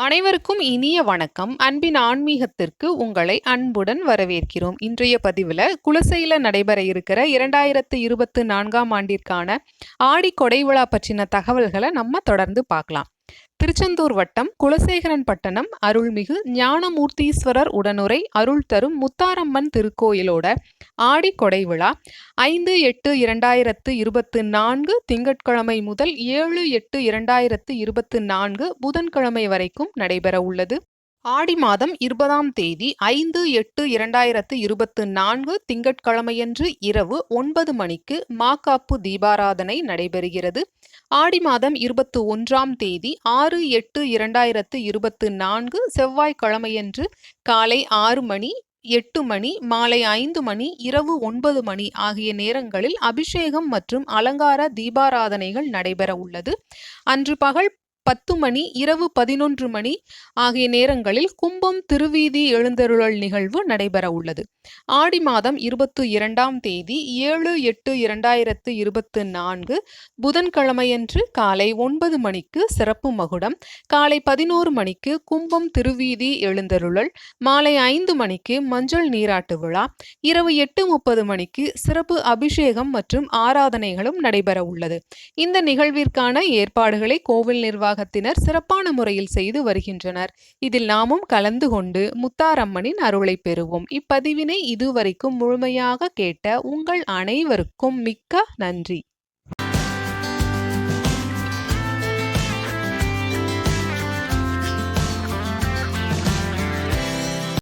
அனைவருக்கும் இனிய வணக்கம். அன்பின் ஆன்மீகத்திற்கு உங்களை அன்புடன் வரவேற்கிறோம். இன்றைய பதிவில் குலசையில் நடைபெற இருக்கிற இரண்டாயிரத்து இருபத்து நான்காம் ஆண்டிற்கான ஆடி கொடைவிழா பற்றின தகவல்களை நம்ம தொடர்ந்து பார்க்கலாம். திருச்செந்தூர் வட்டம் குலசேகரன் பட்டணம் அருள்மிகு ஞானமூர்த்தீஸ்வரர் உடனுரை அருள் தரும் முத்தாரம்மன் திருக்கோயிலோட ஆடி கொடை விழா ஐந்து எட்டு இரண்டாயிரத்து இருபத்து நான்கு திங்கட்கிழமை முதல் ஏழு எட்டு இரண்டாயிரத்து இருபத்து நான்கு புதன்கிழமை வரைக்கும் நடைபெற உள்ளது. ஆடி மாதம் இருபதாம் தேதி ஐந்து எட்டு இரண்டாயிரத்து இருபத்து நான்கு திங்கட்கிழமையன்று இரவு ஒன்பது மணிக்கு மாக்காப்பு தீபாராதனை நடைபெறுகிறது. ஆடி மாதம் இருபத்து ஒன்றாம் தேதி ஆறு எட்டு இரண்டாயிரத்து இருபத்து நான்கு செவ்வாய்க்கிழமையன்று காலை ஆறு மணி எட்டு மணி மாலை ஐந்து மணி இரவு ஒன்பது மணி ஆகிய நேரங்களில் அபிஷேகம் மற்றும் அலங்கார தீபாராதனைகள் நடைபெற உள்ளது அன்று பகல் பத்து மணி இரவு பதினொன்று மணி ஆகிய நேரங்களில் கும்பம் திருவீதி எழுந்தருளல் நிகழ்வு நடைபெற உள்ளது. ஆடி மாதம் இருபத்து இரண்டாம் தேதி ஏழு எட்டு இரண்டாயிரத்து இருபத்து நான்கு புதன்கிழமையன்று காலை ஒன்பது மணிக்கு சிறப்பு மகுடம் காலை பதினோரு மணிக்கு கும்பம் திருவீதி எழுந்தருளல் மாலை ஐந்து மணிக்கு மஞ்சள் நீராட்டு விழா இரவு எட்டு முப்பது மணிக்கு சிறப்பு அபிஷேகம் மற்றும் ஆராதனைகளும் நடைபெற உள்ளது. இந்த நிகழ்விற்கான ஏற்பாடுகளை கோவில் நிர்வாக நிர்வாகத்தினர் சிறப்பான முறையில் செய்து வருகின்றனர். இதில் நாமும் கலந்து கொண்டு முத்தாரம்மனின் அருளை பெறுவோம். இப்பதிவினை இதுவரைக்கும் முழுமையாக கேட்ட உங்கள் அனைவருக்கும் மிக்க நன்றி.